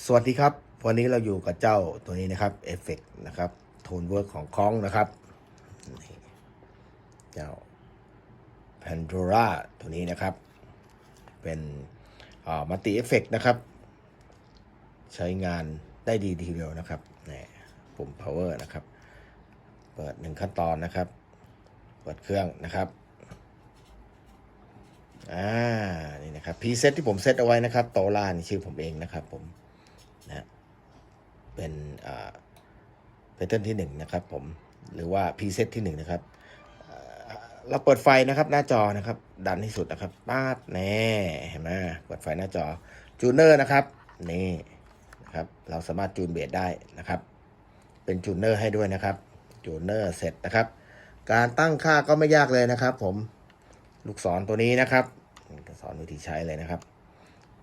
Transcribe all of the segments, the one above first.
สวัสดีครับ วันนี้เราอยู่กับเจ้าตัวนี้นะครับเอฟเฟกนะครับโทนเวิร์กของคองนะครับ เจ้า Pandora ตัวนี้นะครับ เป็นมัลติเอฟเฟกนะครับ ใช้งานได้ดีทีเดียวนะครับนี่ปุ่ม power นะครับ เปิดหนึ่งขั้นตอนนะครับ เปิดเครื่องนะครับอ่านี่นะครับพรีเซตที่ผมเซตเอาไว้นะครับโตล่านี่ชื่อผมเองนะครับผม เป็นแพทเทิร์นที่หนึ่งนะครับผมหรือว่าพรีเซตที่หนึ่งนะครับเราเปิดไฟนะครับหน้าจอนะครับ ดันที่สุดนะครับป้าดแน่เห็นไหมเปิดไฟหน้าจอจูเนอร์นะครับนี่นะครับ เราสามารถจูนเบสได้นะครับ เป็นจูเนอร์ให้ด้วยนะครับจูเนอร์เสร็จนะครับ การตั้งค่าก็ไม่ยากเลยนะครับ ผมลูกศรตัวนี้นะครับก็สอนวิธีใช้เลยนะครับ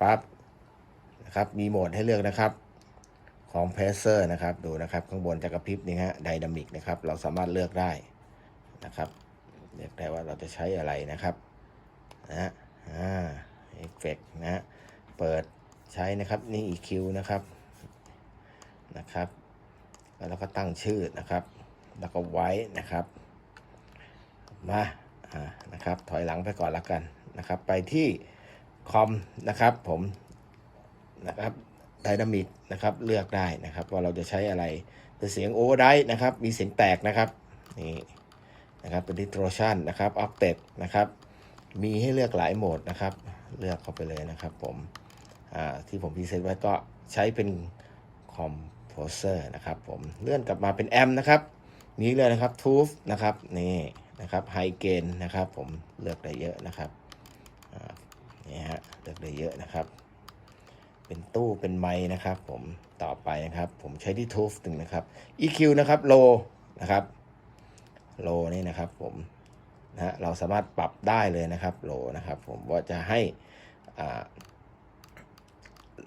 ปั๊บนะครับมีโหมดให้เลือกนะครับ ของเพรสเซอร์นะครับ ดูนะครับ ข้างบนจะกระพริบนี่ฮะไดนามิกนะครับ เราสามารถเลือกได้นะครับ เลือกได้ว่าเราจะใช้อะไรนะครับนะฮะอ่าเอฟเฟกนะฮะเปิดใช้นะครับนี่ EQ นะครับนะครับ แล้วเราก็ตั้งชื่อนะครับ แล้วก็ไว้นะครับมาอ่านะครับ ถอยหลังไปก่อนละกันนะครับ ไปที่คอมนะครับผมนะครับ ไดนามิกนะครับเลือกได้นะครับ ว่าเราจะใช้อะไรเป็นเสียงโอเวอร์ไดนะครับ มีเสียงแตกนะครับนี่นะครับเป็นดิสโทรชันนะครับอัปเดตนะครับ มีให้เลือกหลายโหมดนะครับ เลือกเข้าไปเลยนะครับผมที่ผมพรีเซนต์ไว้ก็ใช้เป็นคอมโพเซอร์นะครับผมเลื่อนกลับมาเป็นแอมนะครับมีเลยนะครับทูฟนะครับนี่นะครับไฮเกนนะครับผมเลือกได้เยอะนะครับนี่ฮะเลือกได้เยอะนะครับ เป็นตู้เป็นไม้นะครับ ผมต่อไปนะครับ ผมใช้ที่ทูฟหนึ่งนะครับ EQ นะครับโลนะครับโลนี่นะครับผมนะเราสามารถปรับได้เลยนะครับโลนะครับ ผมว่าจะให้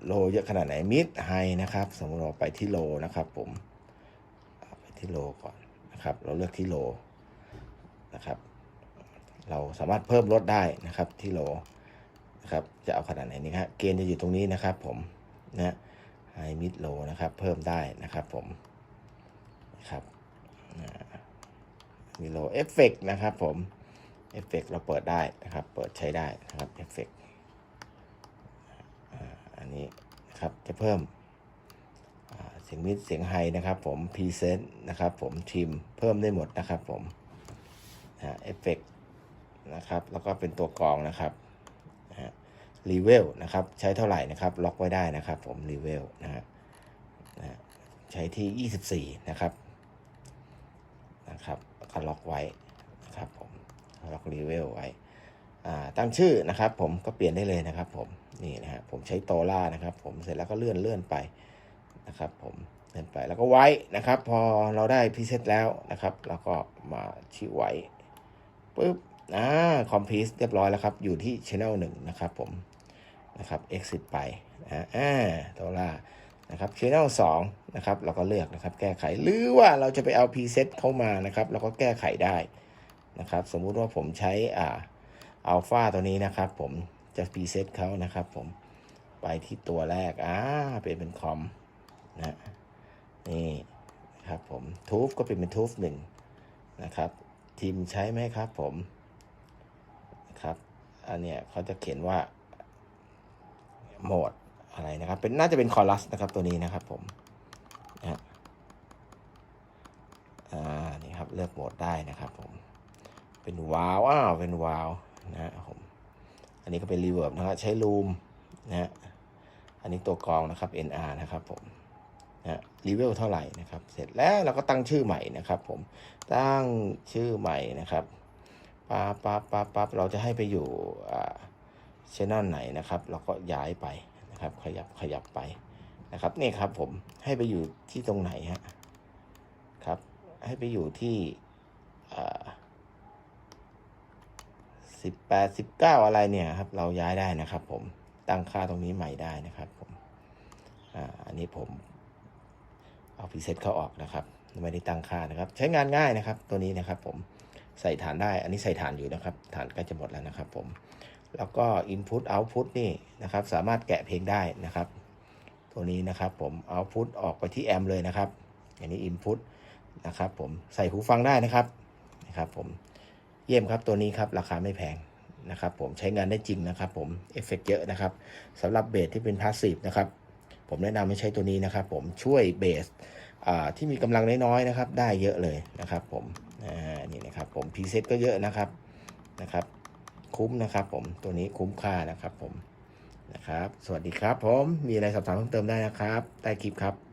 โลเยอะขนาดไหนมิดไฮนะครับ สมมติเราไปที่โลนะครับ ผมไปที่โลก่อนนะครับ เราเลือกที่โลนะครับ เราสามารถเพิ่มลดได้นะครับที่โล นะครับจะเอาขนาดไหนนี่ครับเกณฑ์จะอยู่ตรงนี้นะครับ ผมนะไฮมิดโลนะครับ เพิ่มได้นะครับ ผมนะครับมีโลเอฟเฟกนะครับผมเอฟเฟกเราเปิดได้นะครับ เปิดใช้ได้นะครับเอฟเฟกอันนี้นะครับจะเพิ่มเสียงมิดเสียงไฮนะครับ ผมพรีเซนต์นะครับผมทีมเพิ่มได้หมดนะครับผมเอฟเฟกนะครับ แล้วก็เป็นตัวกรองนะครับ รีเวลนะครับใช้เท่าไหร่นะครับล็อกไว้ได้นะครับผมรีเวลนะฮะใช้ที่ 24 นะครับนะครับก็ล็อกไว้นะครับผมล็อกรีเวลไว้อ่าตั้งชื่อนะครับผมก็เปลี่ยนได้เลยนะครับผมนี่นะฮะผมใช้โตล่านะครับผมเสร็จแล้วก็เลื่อนเลื่อนไปนะครับผมเดินไปแล้วก็ไว้นะครับ พอเราได้พิเศษแล้วนะครับเราก็มาชี้ไว้ปุ๊บอ่าคอมพิวเรียบร้อยแล้วครับ อยู่ที่ Channel 1นะครับผม นะครับ exit ไปนะอ่าตัวล่านะครับ Channel 2นะครับเราก็เลือกนะครับแก้ไขหรือว่าเราจะไปเอาพ r เซตเข้ามานะครับเราก็แก้ไขได้นะครับ สมมุติว่าผมใช้อ่าอัลฟาตัวนี้นะครับ ผมจะพ r เซตเขานะครับ ผมไปที่ตัวแรกอ่าเป็นเป็นคอมนะนี่ครับผมทูฟก็เป็นเป็นทูฟหนึ่งนะครับ ทีมใช้ไหมครับผมนะครับอันเนี้ยเขาจะเขียนว่า โหมดอะไรนะครับ เป็นน่าจะเป็นคอรัสนะครับตัวนี้นะครับผมนะอ่านี่ครับเลือกโหมดได้นะครับผมเป็นวาวอ้าวเป็นวาวนะครับผมอันนี้ก็เป็นรีเวิร์บนะครับใช้ลูมนะฮะอันนี้ตัวกรองนะครับ NR นะครับผมนะรีเวลเท่าไหร่นะครับ เสร็จแล้วเราก็ตั้งชื่อใหม่นะครับ ผมตั้งชื่อใหม่นะครับปั๊บปั๊บปั๊บปั๊บเราจะให้ไปอยู่อ่า ชแนลไหนนะครับ เราก็ย้ายไปนะครับ ขยับขยับไปนะครับนี่ครับผมให้ไปอยู่ที่ตรงไหนฮะครับ ให้ไปอยู่ที่สิบแปดสิบเก้าอะไรเนี่ยครับ เราย้ายได้นะครับ ผมตั้งค่าตรงนี้ใหม่ได้นะครับ ผมอ่าอันนี้ผมเอาพรีเซตเข้าออกนะครับ ไม่ได้ตั้งค่านะครับ ใช้งานง่ายนะครับ ตัวนี้นะครับ ผมใส่ฐานได้ อันนี้ใส่ฐานอยู่นะครับ ฐานใกล้จะหมดแล้วนะครับ ผม แล้วก็ Input Output นี่นะครับ สามารถแกะเพลงได้นะครับ ตัวนี้นะครับผมเอาพุทออกไปที่แอมเลยนะครับอันนี้อินพุตนะครับผมใส่หูฟังได้นะครับนะครับ ผมเยี่ยมครับตัวนี้ครับราคาไม่แพงนะครับผมใช้งานได้จริงนะครับผมเอฟเฟกเยอะนะครับสำหรับเบสที่เป็นพาสซีฟนะครับผมแนะนำให้ใช้ตัวนี้นะครับ ผมช่วยเบสที่มีกำลังน้อยๆนะครับ ได้เยอะเลยนะครับ ผมนี่นะครับผมพรีเซตก็เยอะนะครับนะครับ คุ้มนะครับผมตัวนี้คุ้มค่านะครับผมนะครับ สวัสดีครับผมมีอะไรสอบถามเพิ่มเติมได้นะครับใต้คลิปครับ